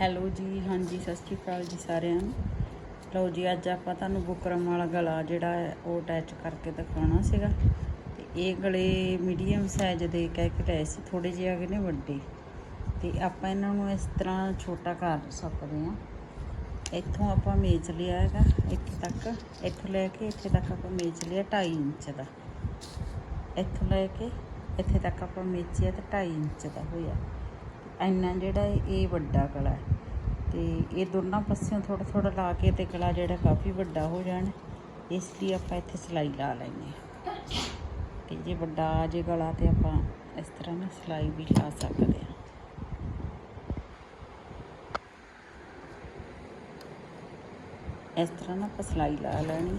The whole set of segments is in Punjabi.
ਹੈਲੋ ਜੀ, ਹਾਂਜੀ, ਸਤਿ ਸ਼੍ਰੀ ਅਕਾਲ ਜੀ ਸਾਰਿਆਂ ਨੂੰ। ਲਓ ਜੀ, ਅੱਜ ਆਪਾਂ ਤੁਹਾਨੂੰ ਬੁਕਰਮ ਵਾਲਾ ਗਲਾ ਜਿਹੜਾ ਹੈ, ਉਹ ਅਟੈਚ ਕਰਕੇ ਦਿਖਾਉਣਾ ਸੀਗਾ। ਤੇ ਇਹ ਗਲੇ ਮੀਡੀਅਮ ਸਾਈਜ਼ ਦੇ ਕਹਿ ਕੇ ਲਏ ਸੀ ਥੋੜੇ ਜਿਹੇ ਹੈਗੇ ਨੇ ਵੱਡੇ। ਤੇ ਆਪਾਂ ਇਹਨਾਂ ਨੂੰ ਇਸ ਤਰ੍ਹਾਂ ਛੋਟਾ ਕਰ ਸਕਦੇ ਹਾਂ। ਇੱਥੋਂ ਆਪਾਂ ਮੇਚ ਲਿਆ ਹੈਗਾ, ਇੱਥੇ ਤੱਕ। ਇੱਥੋਂ ਲੈ ਕੇ ਇੱਥੇ ਤੱਕ ਆਪਾਂ ਮੇਚ ਲਿਆ 2.5 ਇੰਚ ਦਾ। ਇੱਥੋਂ ਲੈ ਕੇ ਇੱਥੇ ਤੱਕ ਆਪਾਂ ਮੇਚਿਆ ਤੇ 2.5 ਇੰਚ ਦਾ ਹੋਇਆ। ਇੰਨਾ ਜਿਹੜਾ ਇਹ ਵੱਡਾ ਗਲਾ ਹੈ। ਤੇ ਇਹ ਦੋਨਾਂ ਪਾਸਿਓਂ ਥੋੜਾ ਥੋੜਾ ਲਾ ਕੇ ਤੇ ਗਲਾ ਜਿਹੜਾ ਕਾਫੀ ਵੱਡਾ ਹੋ ਜਾਣ, ਇਸ ਲਈ ਆਪਾਂ ਇੱਥੇ ਸਿਲਾਈ ਲਾ ਲੈਂਦੇ ਹਾਂ। ਤੇ ਜੇ ਵੱਡਾ ਆ ਜੇ ਗਲਾ ਤੇ ਆਪਾਂ ਇਸ ਤਰ੍ਹਾਂ ਨਾ ਸਿਲਾਈ ਵੀ ਲਾ ਸਕਦੇ ਹਾਂ। ਇਸ ਤਰ੍ਹਾਂ ਨਾ ਆਪਾਂ ਸਿਲਾਈ ਲਾ ਲੈਣੀ।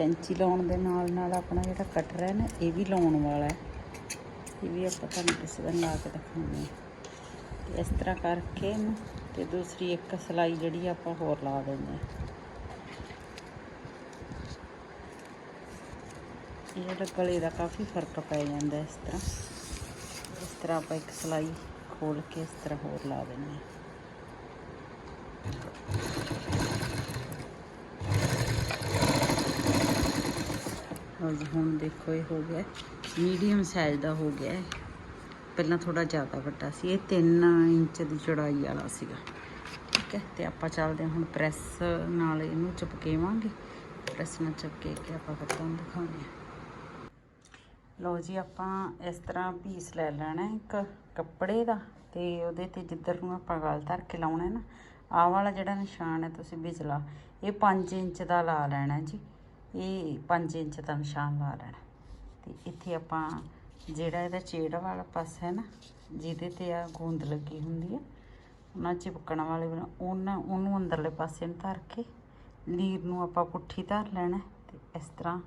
ਕੈਂਚੀ ਲਾਉਣ ਦੇ ਨਾਲ ਨਾਲ ਆਪਣਾ ਜਿਹੜਾ ਕਟਰ ਹੈ ਨਾ, ਇਹ ਵੀ ਲਾਉਣ ਵਾਲਾ ਹੈ। ਇਹ ਵੀ ਆਪਾਂ ਤੁਹਾਨੂੰ ਕਿਸੇ ਦਿਨ ਲਾ ਕੇ ਦਿਖਾਉਂਦੇ ਹਾਂ। ਇਸ ਤਰ੍ਹਾਂ ਕਰਕੇ ਇਹਨੂੰ ਤੇ ਦੂਸਰੀ ਇੱਕ ਸਲਾਈ ਜਿਹੜੀ ਆਪਾਂ ਹੋਰ ਲਾ ਦਿੰਦੇ ਹਾਂ। ਇਹ ਜਿਹੜਾ ਗਲੇ ਦਾ ਕਾਫੀ ਫ਼ਰਕ ਪੈ ਜਾਂਦਾ ਇਸ ਤਰ੍ਹਾਂ। ਇਸ ਤਰ੍ਹਾਂ ਆਪਾਂ ਇੱਕ ਸਲਾਈ ਖੋਲ ਕੇ ਇਸ ਤਰ੍ਹਾਂ ਹੋਰ ਲਾ ਦਿੰਦੇ ਹਾਂ। ਲਓ ਜੀ ਹੁਣ ਦੇਖੋ ਇਹ ਹੋ ਗਿਆ ਮੀਡੀਅਮ ਸਾਈਜ਼ ਦਾ ਹੋ ਗਿਆ ਹੈ। ਪਹਿਲਾਂ ਥੋੜਾ ਜ਼ਿਆਦਾ ਵੱਡਾ ਸੀ। ਇਹ 3 ਇੰਚ ਦੀ ਚੌੜਾਈ ਵਾਲਾ ਸੀਗਾ। ਠੀਕ ਹੈ, ਤੇ ਆਪਾਂ ਚੱਲਦੇ ਹਾਂ ਹੁਣ ਪ੍ਰੈਸ ਨਾਲ ਇਹਨੂੰ ਚਪਕੇਵਾਂਗੇ। ਪ੍ਰੈਸ ਨਾਲ ਚਪਕੇ ਕੇ ਆਪਾਂ ਫਿਰ ਤੁਹਾਨੂੰ ਦਿਖਾਉਂਦੇ ਹਾਂ। ਲਓ ਜੀ, ਆਪਾਂ ਇਸ ਤਰ੍ਹਾਂ ਪੀਸ ਲੈ ਲੈਣਾ ਇੱਕ ਕੱਪੜੇ ਦਾ। ਤੇ ਉਹਦੇ ਤੇ ਜਿੱਧਰ ਨੂੰ ਆਪਾਂ ਗਲ ਧਰ ਕੇ ਲਾਉਣਾ ਹੈ ਨਾ, ਆਹ ਵਾਲਾ ਜਿਹੜਾ ਨਿਸ਼ਾਨ ਹੈ, ਤੁਸੀਂ ਵਿਚਲਾ, ਇਹ 5 ਇੰਚ ਦਾ ਲਾ ਲੈਣਾ ਜੀ। ਇਹ 5 ਇੰਚ ਦਾ ਨਿਸ਼ਾਨ ਲਾ ਲੈਣਾ। ਤੇ ਇੱਥੇ ਆਪਾਂ ਜਿਹੜਾ ਇਹਦਾ ਚੇੜ ਵਾਲਾ ਪਾਸਾ ਹੈ ਨਾ, ਜਿਹਦੇ ਤੇ ਆ ਗੂੰਦ ਲੱਗੀ ਹੁੰਦੀ ਆ, ਉਹਨਾਂ ਚਿਪਕਣ ਵਾਲੇ ਬਣਾ- ਉਹਨਾਂ, ਉਹਨੂੰ ਅੰਦਰਲੇ ਪਾਸੇ ਨੂੰ ਧਰ ਕੇ ਲੀਰ ਨੂੰ ਆਪਾਂ ਪੁੱਠੀ ਧਰ ਲੈਣਾ ਹੈ ਤੇ ਇਸ ਤਰ੍ਹਾਂ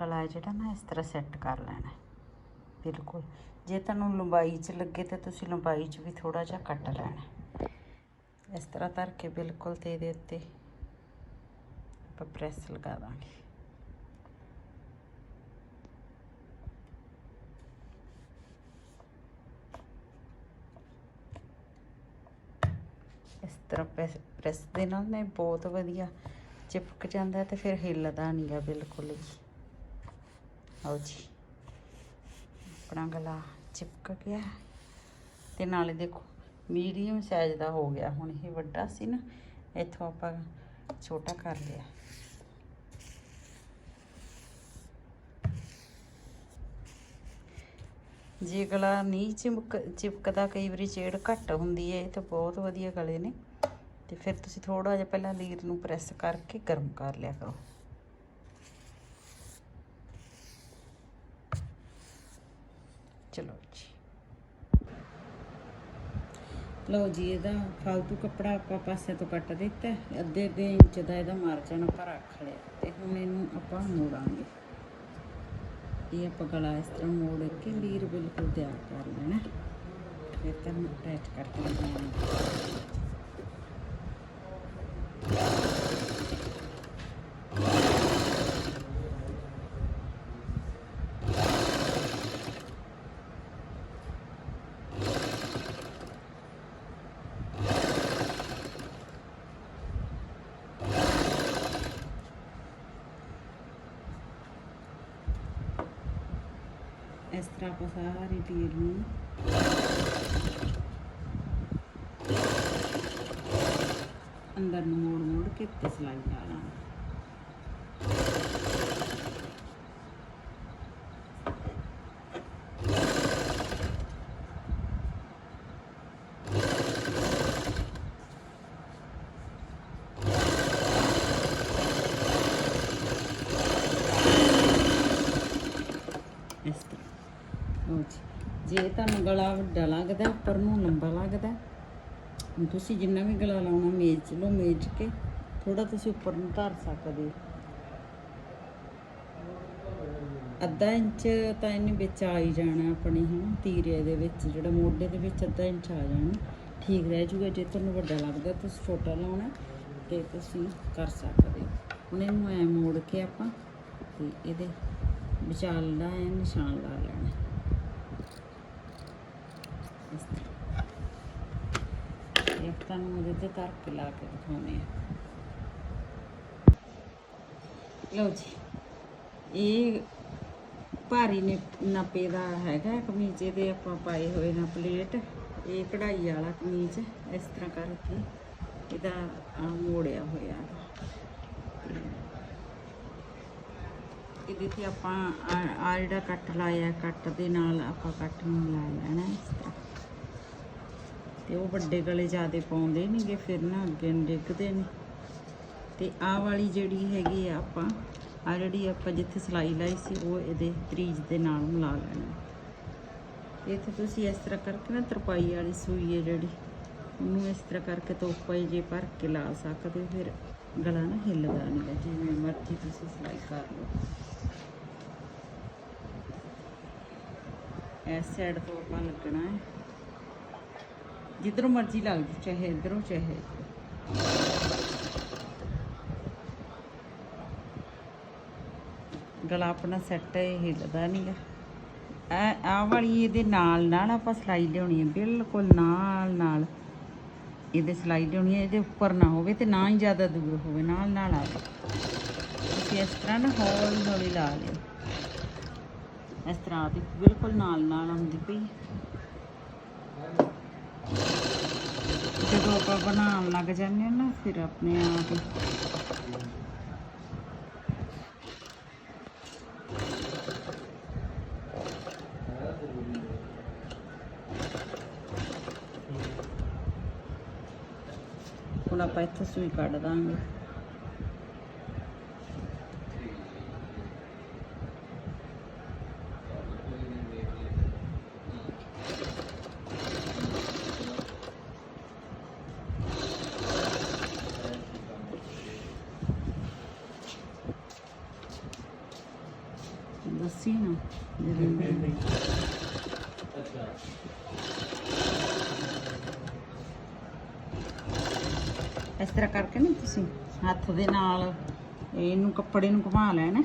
ਗਲਾ ਜਿਹੜਾ ਨਾ ਇਸ ਤਰ੍ਹਾਂ ਸੈੱਟ ਕਰ ਲੈਣਾ ਬਿਲਕੁਲ। ਜੇ ਤੁਹਾਨੂੰ ਲੰਬਾਈ 'ਚ ਲੱਗੇ ਤਾਂ ਤੁਸੀਂ ਲੰਬਾਈ 'ਚ ਵੀ ਥੋੜਾ ਜਿਹਾ ਕੱਟ ਲੈਣਾ ਇਸ ਤਰ੍ਹਾਂ ਧਰ ਕੇ ਬਿਲਕੁਲ ਤੇ ਇਹਦੇ ਉੱਤੇ ਆਪਾਂ ਪ੍ਰੈਸ ਲਗਾ ਦਾਂਗੇ। ਇਸ ਤਰ੍ਹਾਂ ਪ੍ਰੈਸ ਪ੍ਰੈਸ ਦੇ ਨਾਲ ਨੇ ਬਹੁਤ ਵਧੀਆ ਚਿਪਕ ਜਾਂਦਾ ਹੈ ਤੇ ਫਿਰ ਹਿੱਲਦਾ ਨਹੀਂ ਆ ਬਿਲਕੁਲ ਵੀ। ਆਓ ਜੀ। ਆਪਣਾ ਗਲਾ ਚਿਪਕ ਗਿਆ ਹੈ। ਤੇ ਨਾਲੇ ਦੇਖੋ ਮੀਡੀਅਮ ਸਾਈਜ਼ ਦਾ ਹੋ ਗਿਆ। ਹੁਣ ਇਹ ਵੱਡਾ ਸੀ ਨਾ, ਇੱਥੋਂ ਆਪਾਂ ਛੋਟਾ ਕਰ ਲਿਆ। ਜੇ ਗਲਾ ਨਹੀਂ ਚਿਮਕ, ਚਿਪਕਦਾ, ਕਈ ਵਾਰੀ ਚੇੜ ਘੱਟ ਹੁੰਦੀ ਹੈ ਇਹ ਤਾਂ ਬਹੁਤ ਵਧੀਆ ਗਲੇ ਨੇ। ਤੇ ਫਿਰ ਤੁਸੀਂ ਥੋੜਾ ਜਿਹਾ ਪਹਿਲਾਂ ਲੀਰ ਨੂੰ ਪ੍ਰੈਸ ਕਰਕੇ ਗਰਮ ਕਰ ਲਿਆ ਕਰੋ। ਚਲੋ ਜੀ। ਲਓ ਜੀ, ਇਹਦਾ ਫालतू ਕੱਪੜਾ ਆਪਾਂ ਪਾਸੇ ਤੋਂ ਕੱਟ ਦਿੱਤਾ। ਅੱਧੇ ਅੱਧੇ ਇੰਚ ਦਾ ਇਹਦਾ ਮਾਰਜਨ ਆਪਾਂ ਰੱਖ ਲਿਆ। ਤੇ ਹੁਣ ਇਹਨੂੰ ਆਪਾਂ ਮੋੜਾਂਗੇ। ਇਹ ਆਪਾਂ ਗਲਾ ਇਸ ਤਰ੍ਹਾਂ ਮੋੜ ਕੇ ਲੀਰ ਬਿਲਕੁਲ ਤਿਆਰ ਕਰ ਲੈਣਾ ਫਿਰ ਤੁਹਾਨੂੰ ਅਟੈਚ ਕਰਕੇ ਲਗਾਉਣਾ ਇਸ ਤਰ੍ਹਾਂ ਆਪਾਂ ਸਾਰੀ ਲੀਰ ਨੂੰ ਅੰਦਰ ਨੂੰ ਮੋੜ ਮੋੜ ਕੇ ਤੇ ਸਿਲਾਈ ਲਾ ਲਾਂਗੇ ਇਸ ਤਰ੍ਹਾਂ ਲਓ ਜੇ ਤੁਹਾਨੂੰ ਗਲਾ ਵੱਡਾ ਲੱਗਦਾ, ਉੱਪਰ ਨੂੰ ਲੰਬਾ ਲੱਗਦਾ ਤੁਸੀਂ ਜਿੰਨਾ ਵੀ ਗਲਾ ਲਾਉਣਾ, ਮੇਜ ਲਓ, ਮੇਜ ਕੇ ਥੋੜਾ ਤੁਸੀਂ ਉੱਪਰ ਨੂੰ ਧਰ ਸਕਦੇ ਹੋ। ਅੱਧਾ ਇੰਚ ਤਾਂ ਇਹਨੇ ਵਿੱਚ ਆ ਹੀ ਜਾਣਾ ਆਪਣੇ ਹੁਣ ਤੀਰੇ ਦੇ ਵਿੱਚ, ਜਿਹੜਾ ਮੋਢੇ ਦੇ ਵਿੱਚ ਅੱਧਾ ਇੰਚ ਆ ਜਾਣਾ। ਠੀਕ ਰਹਿ ਜੂਗਾ, ਜੇ ਤੁਹਾਨੂੰ ਵੱਡਾ ਲੱਗਦਾ, ਤੁਸੀਂ ਛੋਟਾ ਲਾਉਣਾ ਤੇ ਤੁਸੀਂ ਕਰ ਸਕਦੇ ਹੋ। ਹੁਣ ਇਹਨੂੰ ਐ ਮੋੜ ਕੇ ਆਪਾਂ ਤੇ ਇਹਦੇ ਵਿਚਾਲ ਦਾ ਨਿਸ਼ਾਨ ਲਾ ਲੈਣਾ। ਇਸ ਤਰ੍ਹਾਂ ਇਹ ਆਪਾਂ ਨੂੰ ਉਹਦੇ ਤੇ ਧਰ ਕੇ ਲਾ ਕੇ ਦਿਖਾਉਣੇ ਆ ਲਓ ਜੀ ਇਹ ਭਾਰੀ ਨੇ ਨਪੇ ਦਾ ਹੈਗਾ ਕਮੀਜ਼ ਇਹਦੇ ਆਪਾਂ ਪਾਏ ਹੋਏ ਨਾ ਪਲੇਟ ਇਹ ਕਢਾਈ ਵਾਲਾ ਕਮੀਜ਼ ਇਸ ਤਰ੍ਹਾਂ ਕਰਕੇ ਇਹਦਾ ਮੋੜਿਆ ਹੋਇਆ ਇਹਦੇ ਤੇ ਆਪਾਂ ਆ- ਆ ਜਿਹੜਾ ਕੱਟ ਲਾਇਆ ਕੱਟ ਦੇ ਨਾਲ ਆਪਾਂ ਕੱਟ ਨੂੰ ਲਾ ਲੈਣਾ ਇਸ ਤਰ੍ਹਾਂ ਤੇ ਉਹ ਵੱਡੇ ਗਲੇ ਜਿਆਦੇ ਪਾਉਂਦੇ ਨੇਗੇ ਫਿਰ ਨਾ ਅੱਗੇ ਨੂੰ ਡਿੱਗਦੇ ਨੇ। ਤੇ ਆਹ ਵਾਲੀ ਜਿਹੜੀ ਹੈਗੀ ਆ ਆਪਾਂ ਆ ਜਿਹੜੀ ਆਪਾਂ ਜਿੱਥੇ ਸਲਾਈ ਲਾਈ ਸੀ, ਉਹ ਇਹਦੇ ਤਰੀਜ ਦੇ ਨਾਲ ਮਿਲਾ ਲੈਣਾ। ਤੇ ਇੱਥੇ ਤੁਸੀਂ ਇਸ ਤਰ੍ਹਾਂ ਕਰਕੇ ਨਾ ਤਰਪਾਈ ਵਾਲੀ ਸੂਈ ਹੈ ਜਿਹੜੀ, ਉਹਨੂੰ ਇਸ ਤਰ੍ਹਾਂ ਕਰਕੇ ਤੋਪੇ ਜੇ ਭਰ ਕੇ ਲਾ ਸਕਦੇ ਹੋ, ਫਿਰ ਗਲਾ ਨਾ ਹਿੱਲਦਾ ਨਹੀਂ ਗਾ, ਜਿਵੇਂ ਮਰਜ਼ੀ ਤੁਸੀਂ ਸਲਾਈ ਕਰ ਲਓ। ਇਸ ਸਾਈਡ ਤੋਂ ਆਪਾਂ ਲੱਗਣਾ ਹੈ। ਜਿੱਧਰੋਂ ਮਰਜ਼ੀ ਲੱਗ ਜਾਓ, ਚਾਹੇ ਇਧਰੋਂ, ਚਾਹੇ ਗਲਾ ਆਪਣਾ ਸੈੱਟ ਹਿੱਲਦਾ ਨਹੀਂਗਾ ਐ ਆ ਵਾਲੀ ਇਹਦੇ ਨਾਲ ਨਾਲ ਆਪਾਂ ਸਲਾਈ ਲਿਆਉਣੀ ਹੈ, ਬਿਲਕੁਲ ਨਾਲ ਨਾਲ। ਇਹਦੇ ਸਲਾਈ ਲਿਆਉਣੀ ਹੈ, ਇਹਦੇ ਉੱਪਰ ਨਾ ਹੋਵੇ ਤੇ ਨਾ ਹੀ ਜ਼ਿਆਦਾ ਦੂਰ ਹੋਵੇ, ਨਾਲ ਨਾਲ ਆਵੇ ਤੁਸੀਂ ਇਸ ਤਰ੍ਹਾਂ ਨਾ ਹੌਲੀ ਹੌਲੀ ਲਾ ਲਿਓ। ਇਸ ਤਰ੍ਹਾਂ ਦੀ ਬਿਲਕੁਲ ਨਾਲ ਨਾਲ ਆਉਂਦੀ ਪਈ ਜਦੋਂ ਆਪਾਂ ਬਣਾਉਣ ਲੱਗ ਜਾਂਦੇ ਹਾਂ ਨਾ, ਫਿਰ ਆਪਣੇ ਆਪ ਹੁਣ ਆਪਾਂ ਇੱਥੇ ਸੂਈ ਕੱਢ ਦਾਂਗੇ। ਦੱਸੀ ਨਾ ਜਦੋਂ ਇਸ ਤਰ੍ਹਾਂ ਕਰਕੇ ਨਾ ਤੁਸੀਂ ਹੱਥ ਦੇ ਨਾਲ ਇਹਨੂੰ ਕੱਪੜੇ ਨੂੰ ਘੁਮਾ ਲੈਣਾ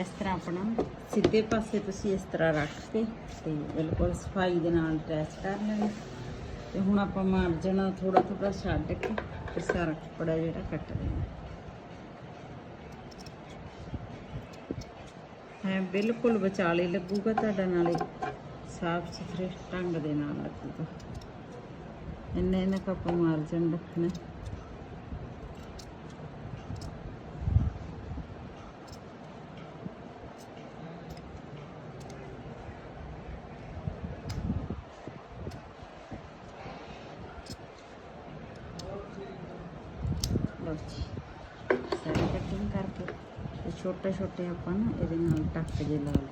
ਇਸ ਤਰ੍ਹਾਂ ਆਪਣਾ ਸਿੱਧੇ ਪਾਸੇ ਤੁਸੀਂ ਇਸ ਤਰ੍ਹਾਂ ਰੱਖ ਕੇ ਤੇ ਬਿਲਕੁਲ ਸਫ਼ਾਈ ਦੇ ਨਾਲ ਅਟੈਚ ਕਰ ਲੈਣਾ। ਤੇ ਹੁਣ ਆਪਾਂ ਮਾਰਜਨ ਥੋੜਾ ਥੋੜਾ ਛੱਡ ਕੇ ਤੇ ਸਾਰਾ ਕੱਪੜਾ ਜਿਹੜਾ ਕੱਟ ਲੈਣਾ। ਹੈ ਬਿਲਕੁਲ ਵਿਚਾਲੇ ਲੱਗੂਗਾ ਤੁਹਾਡਾ, ਨਾਲੇ ਸਾਫ਼ ਸੁਥਰੇ ਢੰਗ ਦੇ ਨਾਲ ਲੱਗੂਗਾ। ਇੰਨੇ ਇੰਨੇ ਕੱਪ ਮਾਰਜਨ ਰੱਖਣਾ। ਲਓ ਜੀ ਸਾਰੀ ਕਟਿੰਗ ਕਰਕੇ ਤੇ ਛੋਟੇ ਛੋਟੇ ਆਪਾਂ ਨਾ ਇਹਦੇ ਨਾਲ ਟੱਕ ਜੇ ਲਾ ਲਓ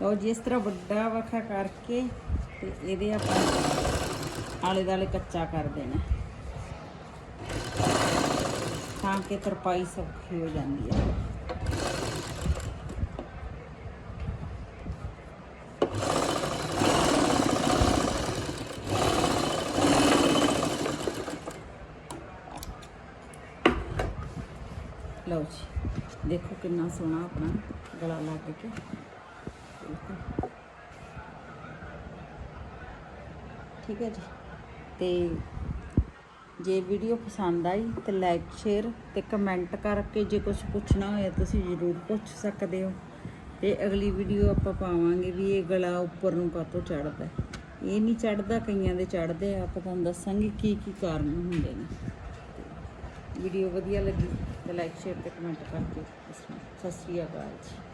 ਲਓ ਜੀ ਇਸ ਤਰ੍ਹਾਂ ਵੱਡਾ ਵਖਾ ਕਰਕੇ ਤੇ ਇਹਦੇ ਆਪਾਂ ਆਲੇ ਦਾਲੇ ਕੱਚਾ ਕਰ ਦੇਣਾ ਤਾਂ ਕਿ ਤਰਪਾਈ ਸੌਖੀ ਹੋ ਜਾਂਦੀ ਹੈ ਲਓ ਜੀ, ਦੇਖੋ ਕਿੰਨਾ ਸੋਹਣਾ ਆਪਣਾ ਗਲਾ ਲੱਗ ਕੇ ਠੀਕ ਹੈ ਜੀ, ਤੇ ਜੇ ਵੀਡੀਓ ਪਸੰਦ ਆਈ ਤੇ ਲਾਈਕ ਸ਼ੇਅਰ ਤੇ ਕਮੈਂਟ ਕਰਕੇ ਜੇ ਕੁਝ ਪੁੱਛਣਾ ਹੋਇਆ ਤੁਸੀਂ ਜ਼ਰੂਰ ਪੁੱਛ ਸਕਦੇ ਹੋ। ਤੇ ਅਗਲੀ ਵੀਡੀਓ ਆਪਾਂ ਪਾਵਾਂਗੇ ਵੀ ਇਹ ਗਲਾ ਉੱਪਰ ਨੂੰ ਕਾਹਤੋਂ ਚੜਦਾ ਇਹ ਨਹੀਂ ਚੜਦਾ ਕਈਆਂ ਦੇ ਚੜਦੇ ਆ, ਆਪਾਂ ਤੁਹਾਨੂੰ ਦੱਸਾਂਗੇ ਕੀ ਕੀ ਕਾਰਨ ਹੁੰਦੇ ਨੇ। ਵੀਡੀਓ ਵਧੀਆ ਲੱਗੀ ਤੇ ਲਾਈਕ ਸ਼ੇਅਰ ਤੇ ਕਮੈਂਟ ਕਰਕੇ ਦੱਸਣਾ। ਸਤਿ ਸ਼੍ਰੀ ਅਕਾਲ ਜੀ।